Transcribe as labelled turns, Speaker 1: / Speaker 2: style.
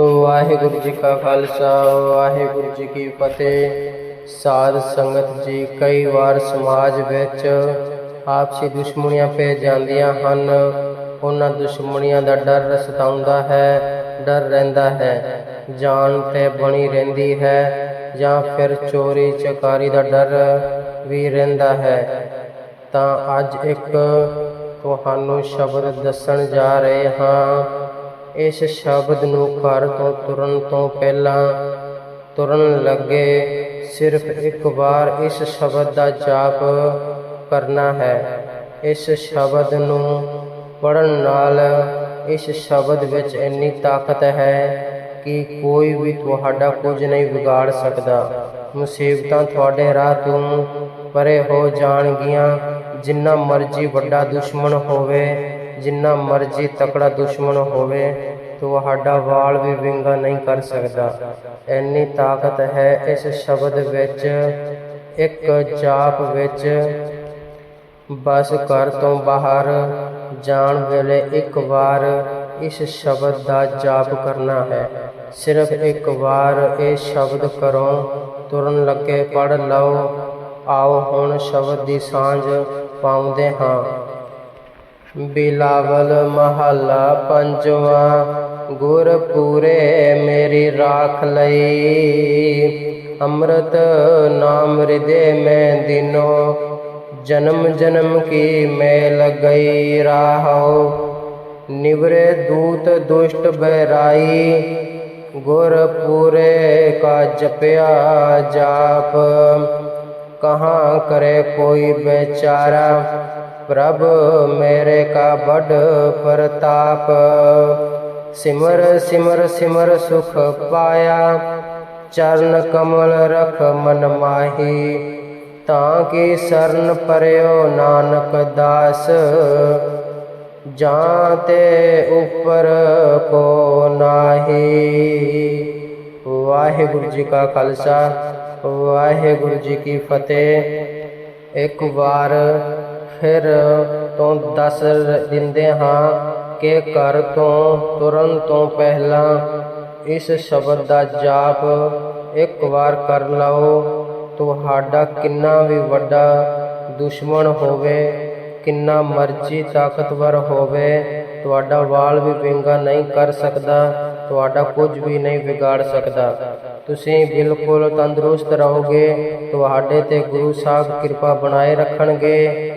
Speaker 1: ਵਾਹਿਗੁਰੂ ਜੀ ਕਾ ਖਾਲਸਾ, ਵਾਹਿਗੁਰੂ ਜੀ ਕੀ ਫਤਿਹ। ਸਾਧ ਸੰਗਤ ਜੀ, ਕਈ ਵਾਰ ਸਮਾਜ ਵਿੱਚ ਆਪਸੀ ਦੁਸ਼ਮਣੀਆਂ ਪੈ ਜਾਂਦੀਆਂ ਹਨ। ਉਹਨਾਂ ਦੁਸ਼ਮਣੀਆਂ ਦਾ ਡਰ ਸਤਾਉਂਦਾ ਹੈ, ਡਰ ਰਹਿੰਦਾ ਹੈ। ਜਾਨ ਤੇ ਬਣੀ ਰਹਿੰਦੀ ਹੈ, ਜਾਂ ਫਿਰ ਚੋਰੀ ਚਕਾਰੀ ਦਾ ਡਰ ਵੀ ਰਹਿੰਦਾ ਹੈ। ਤਾਂ ਅੱਜ ਇੱਕ ਤੁਹਾਨੂੰ ਸ਼ਬਦ ਦੱਸਣ ਜਾ ਰਹੇ ਹਾਂ। ਇਸ ਸ਼ਬਦ ਨੂੰ ਘਰ ਤੋਂ ਤੁਰਨ ਤੋਂ ਪਹਿਲਾਂ ਤੁਰਨ ਲੱਗੇ, ਸਿਰਫ ਇੱਕ ਵਾਰ ਇਸ ਸ਼ਬਦ ਦਾ ਜਾਪ ਕਰਨਾ ਹੈ। ਇਸ ਸ਼ਬਦ ਨੂੰ ਪੜਨ ਨਾਲ ਇਸ ਸ਼ਬਦ ਵਿੱਚ ਇੰਨੀ ਤਾਕਤ ਹੈ ਕਿ ਕੋਈ ਵੀ ਤੁਹਾਡਾ ਕੁਝ ਨਹੀਂ ਵਿਗਾੜ ਸਕਦਾ। ਮੁਸੀਬਤਾਂ ਤੁਹਾਡੇ ਰਾਹ ਤੋਂ ਪਰੇ ਹੋ ਜਾਣਗੀਆਂ। ਜਿੰਨਾ ਮਰਜ਼ੀ ਵੱਡਾ ਦੁਸ਼ਮਣ ਹੋਵੇ ਜਿੰਨਾ ਮਰਜ਼ੀ ਤਕੜਾ ਦੁਸ਼ਮਣ ਹੋਵੇ, ਤੁਹਾਡਾ ਵਾਲ ਵੀ ਵਿੰਗਾ ਨਹੀਂ ਕਰ ਸਕਦਾ। ਇੰਨੀ ਤਾਕਤ ਹੈ ਇਸ ਸ਼ਬਦ ਵਿੱਚ, ਇੱਕ ਜਾਪ ਵਿੱਚ, ਬਸ ਘਰ ਤੋਂ ਬਾਹਰ ਜਾਣ ਵੇਲੇ ਇੱਕ ਵਾਰ ਇਸ ਸ਼ਬਦ ਦਾ ਜਾਪ ਕਰਨਾ ਹੈ। ਸਿਰਫ ਇੱਕ ਵਾਰ ਇਹ ਸ਼ਬਦ ਕਰੋ, ਤੁਰਨ ਲੱਗੇ ਪੜ ਲਓ, ਆਓ ਹੁਣ ਸ਼ਬਦ ਦੀ ਸਾਂਝ ਪਾਉਂਦੇ ਹਾਂ। ਬਿਲਾਵਲ ਮਹੱਲਾ ਪੰਜਵਾ ਗੁਰ ਪੂਰੇ ਮੇਰੀ ਰਾਖ ਲਈ। ਅੰਮ੍ਰਿਤ ਨਾਮ ਹਿਰਦੇ ਮੈਂ ਦਿਨੋ ਜਨਮ ਜਨਮ ਕੀ ਮੈਲ ਗਈ ਰਾਹੋ। ਨਿਵਰੇ ਦੂਤ ਦੁਸ਼ਟ ਬਹਿਰਾਈ ਗੁਰ ਪੂਰੇ ਕਾ ਜਪਿਆ ਜਾਪ। ਕਹਾਂ ਕਰੇ ਕੋਈ ਬੇਚਾਰਾ ਪ੍ਰਭ, ਮੇਰੇ ਕਾ ਬੜ ਪ੍ਰਤਾਪ। ਸਿਮਰ ਸਿਮਰ ਸਿਮਰ ਸੁਖ ਪਾਇਆ, ਚਰਨ ਕਮਲ ਰਖ ਮਨ ਮਾਹੀ। ਤਾਂ ਕੀ ਸਰਨ ਪਰਿਓ ਨਾਨਕ ਦਾਸ, ਜਾਂ ਤੇ ਉਪਰ ਕੋ ਨਾਹੀ। ਵਾਹਿਗੁਰੂ ਜੀ ਕਾ ਖਾਲਸਾ, ਵਾਹਿਗੁਰੂ ਜੀ ਕੀ ਫਤਿਹ। ਇੱਕ ਵਾਰ ਫਿਰ ਤੋਂ ਦੱਸ ਦਿੰਦੇ ਹਾਂ ਕਿ ਘਰ ਤੋਂ ਤੁਰਨ ਤੋਂ ਪਹਿਲਾਂ ਇਸ ਸ਼ਬਦ ਦਾ ਜਾਪ ਇੱਕ ਵਾਰ ਕਰ ਲਓ। ਤੁਹਾਡਾ ਕਿੰਨਾ ਵੀ ਵੱਡਾ ਦੁਸ਼ਮਣ ਹੋਵੇ, ਕਿੰਨਾ ਮਰਜ਼ੀ ਤਾਕਤਵਰ ਹੋਵੇ, ਤੁਹਾਡਾ ਵਾਲ ਵੀ ਵਿੰਗਾ ਨਹੀਂ ਕਰ ਸਕਦਾ, ਤੁਹਾਡਾ ਕੁਝ ਵੀ ਨਹੀਂ ਵਿਗਾੜ ਸਕਦਾ। ਤੁਸੀਂ ਬਿਲਕੁਲ ਤੰਦਰੁਸਤ ਰਹੋਗੇ, ਤੁਹਾਡੇ ਤੇ ਗੁਰੂ ਸਾਹਿਬ ਕਿਰਪਾ ਬਣਾਏ ਰੱਖਣਗੇ।